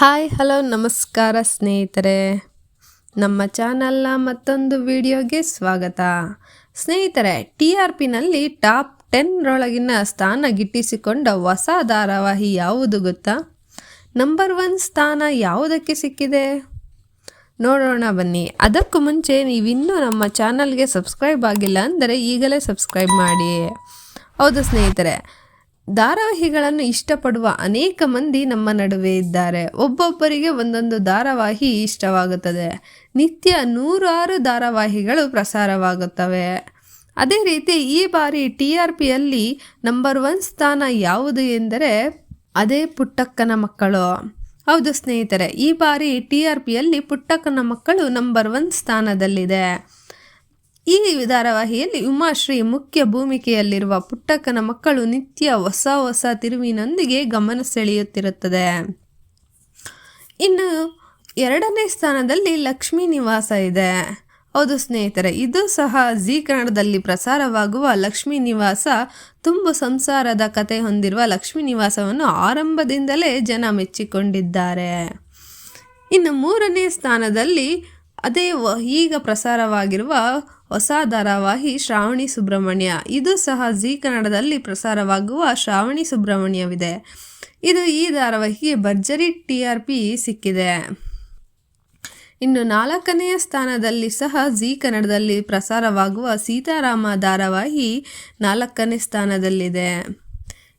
Hi, hello, ನಮಸ್ಕಾರ ಸ್ನೇಹಿತರೆ. ನಮ್ಮ ಚಾನಲ್ನ ಮತ್ತೊಂದು ವಿಡಿಯೋಗೆ ಸ್ವಾಗತ. ಸ್ನೇಹಿತರೆ, ಟಿ ಆರ್ ಪಿನಲ್ಲಿ ಟಾಪ್ ಟೆನ್ರೊಳಗಿನ ಸ್ಥಾನ ಗಿಟ್ಟಿಸಿಕೊಂಡ ಹೊಸ ಧಾರಾವಾಹಿ ಯಾವುದು ಗೊತ್ತಾ? ನಂಬರ್ ಒನ್ ಸ್ಥಾನ ಯಾವುದಕ್ಕೆ ಸಿಕ್ಕಿದೆ? ನೋಡೋಣ ಬನ್ನಿ. ಅದಕ್ಕೂ ಮುಂಚೆ ನೀವಿನ್ನೂ ನಮ್ಮ ಚಾನಲ್ಗೆ ಸಬ್ಸ್ಕ್ರೈಬ್ ಆಗಿಲ್ಲ ಅಂದರೆ ಈಗಲೇ ಸಬ್ಸ್ಕ್ರೈಬ್ ಮಾಡಿ. ಹೌದು ಸ್ನೇಹಿತರೆ ಧಾರಾವಾಹಿಗಳನ್ನು ಇಷ್ಟಪಡುವ ಅನೇಕ ಮಂದಿ ನಮ್ಮ ನಡುವೆ ಇದ್ದಾರೆ. ಒಬ್ಬೊಬ್ಬರಿಗೆ ಒಂದೊಂದು ಧಾರಾವಾಹಿ ಇಷ್ಟವಾಗುತ್ತದೆ. ನಿತ್ಯ ನೂರಾರು ಧಾರಾವಾಹಿಗಳು ಪ್ರಸಾರವಾಗುತ್ತವೆ. ಅದೇ ರೀತಿ ಈ ಬಾರಿ ಟಿ ಆರ್ ಪಿಯಲ್ಲಿ ನಂಬರ್ ಒನ್ ಸ್ಥಾನ ಯಾವುದು ಎಂದರೆ ಅದೇ ಪುಟ್ಟಕ್ಕನ ಮಕ್ಕಳು. ಹೌದು ಸ್ನೇಹಿತರೆ, ಈ ಬಾರಿ ಟಿ ಆರ್ ಪಿಯಲ್ಲಿ ಪುಟ್ಟಕ್ಕನ ಮಕ್ಕಳು ನಂಬರ್ ಒನ್ ಸ್ಥಾನದಲ್ಲಿದೆ. ಈ ಧಾರಾವಾಹಿಯಲ್ಲಿ ಉಮಾಶ್ರೀ ಮುಖ್ಯ ಭೂಮಿಕೆಯಲ್ಲಿರುವ ಪುಟ್ಟಕ್ಕನ ಮಕ್ಕಳು ನಿತ್ಯ ಹೊಸ ಹೊಸ ತಿರುವಿನೊಂದಿಗೆ ಗಮನ ಸೆಳೆಯುತ್ತಿರುತ್ತದೆ. ಇನ್ನು ಎರಡನೇ ಸ್ಥಾನದಲ್ಲಿ ಲಕ್ಷ್ಮೀ ನಿವಾಸ ಇದೆ. ಹೌದು ಸ್ನೇಹಿತರೆ, ಇದು ಸಹ ಝೀ ಕನ್ನಡದಲ್ಲಿ ಪ್ರಸಾರವಾಗುವ ಲಕ್ಷ್ಮೀ ನಿವಾಸ. ತುಂಬು ಸಂಸಾರದ ಕತೆ ಹೊಂದಿರುವ ಲಕ್ಷ್ಮೀ ನಿವಾಸವನ್ನು ಆರಂಭದಿಂದಲೇ ಜನ ಮೆಚ್ಚಿಕೊಂಡಿದ್ದಾರೆ. ಇನ್ನು ಮೂರನೇ ಸ್ಥಾನದಲ್ಲಿ ಅದೇ ಈಗ ಪ್ರಸಾರವಾಗಿರುವ ಹೊಸ ಧಾರಾವಾಹಿ ಶ್ರಾವಣಿ ಸುಬ್ರಹ್ಮಣ್ಯ. ಇದು ಸಹ ಜಿ ಕನ್ನಡದಲ್ಲಿ ಪ್ರಸಾರವಾಗುವ ಶ್ರಾವಣಿ ಸುಬ್ರಹ್ಮಣ್ಯವಿದೆ. ಇದು ಈ ಧಾರಾವಾಹಿಗೆ ಭರ್ಜರಿ ಟಿ ಆರ್ ಪಿ ಸಿಕ್ಕಿದೆ. ಇನ್ನು ನಾಲ್ಕನೆಯ ಸ್ಥಾನದಲ್ಲಿ ಸಹ ಜಿ ಕನ್ನಡದಲ್ಲಿ ಪ್ರಸಾರವಾಗುವ ಸೀತಾರಾಮ ಧಾರಾವಾಹಿ ನಾಲ್ಕನೇ ಸ್ಥಾನದಲ್ಲಿದೆ.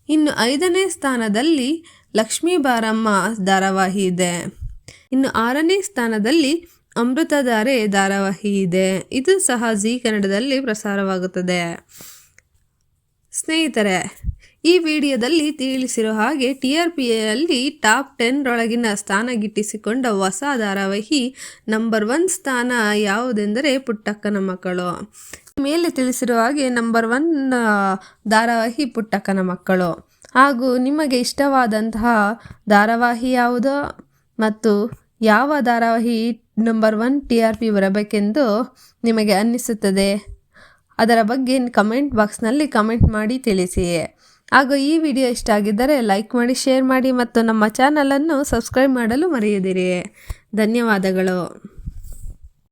ಇನ್ನು ಐದನೇ ಸ್ಥಾನದಲ್ಲಿ ಲಕ್ಷ್ಮೀ ಬಾರಮ್ಮ ಧಾರಾವಾಹಿ ಇದೆ. ಇನ್ನು ಆರನೇ ಸ್ಥಾನದಲ್ಲಿ ಅಮೃತಧಾರೆ ಧಾರಾವಾಹಿ ಇದೆ. ಇದು ಸಹ ಜಿ ಕನ್ನಡದಲ್ಲಿ ಪ್ರಸಾರವಾಗುತ್ತದೆ. ಸ್ನೇಹಿತರೆ, ಈ ವಿಡಿಯೋದಲ್ಲಿ ತಿಳಿಸಿರೋ ಹಾಗೆ ಟಿ ಆರ್ ಪಿಯಲ್ಲಿ ಟಾಪ್ ಟೆನ್ರೊಳಗಿನ ಸ್ಥಾನ ಗಿಟ್ಟಿಸಿಕೊಂಡ ಹೊಸ ಧಾರಾವಾಹಿ ನಂಬರ್ ಒನ್ ಸ್ಥಾನ ಯಾವುದೆಂದರೆ ಪುಟ್ಟಕ್ಕನ ಮಕ್ಕಳು. ಮೇಲೆ ತಿಳಿಸಿರುವ ಹಾಗೆ ನಂಬರ್ ಒನ್ ಧಾರಾವಾಹಿ ಪುಟ್ಟಕ್ಕನ ಮಕ್ಕಳು. ಹಾಗೂ ನಿಮಗೆ ಇಷ್ಟವಾದಂತಹ ಧಾರಾವಾಹಿ ಯಾವುದೋ? ಮತ್ತು ಯಾವ ಧಾರಾವಾಹಿ number one T R P ಬರಬೇಕೆಂದು ನಿಮಗೆ ಅನ್ನಿಸುತ್ತದೆ. ಅದರ ಬಗ್ಗೆ ಕಮೆಂಟ್ ಬಾಕ್ಸ್ನಲ್ಲಿ ಕಮೆಂಟ್ ಮಾಡಿ ತಿಳಿಸಿ. ಹಾಗೂ ಈ ವಿಡಿಯೋ ಇಷ್ಟ ಆಗಿದ್ದರೆ ಲೈಕ್ ಮಾಡಿ ಶೇರ್ ಮಾಡಿ ಮತ್ತು ನಮ್ಮ ಚಾನಲನ್ನು ಸಬ್ಸ್ಕ್ರೈಬ್ ಮಾಡಲು ಮರೆಯದಿರಿ. ಧನ್ಯವಾದಗಳು.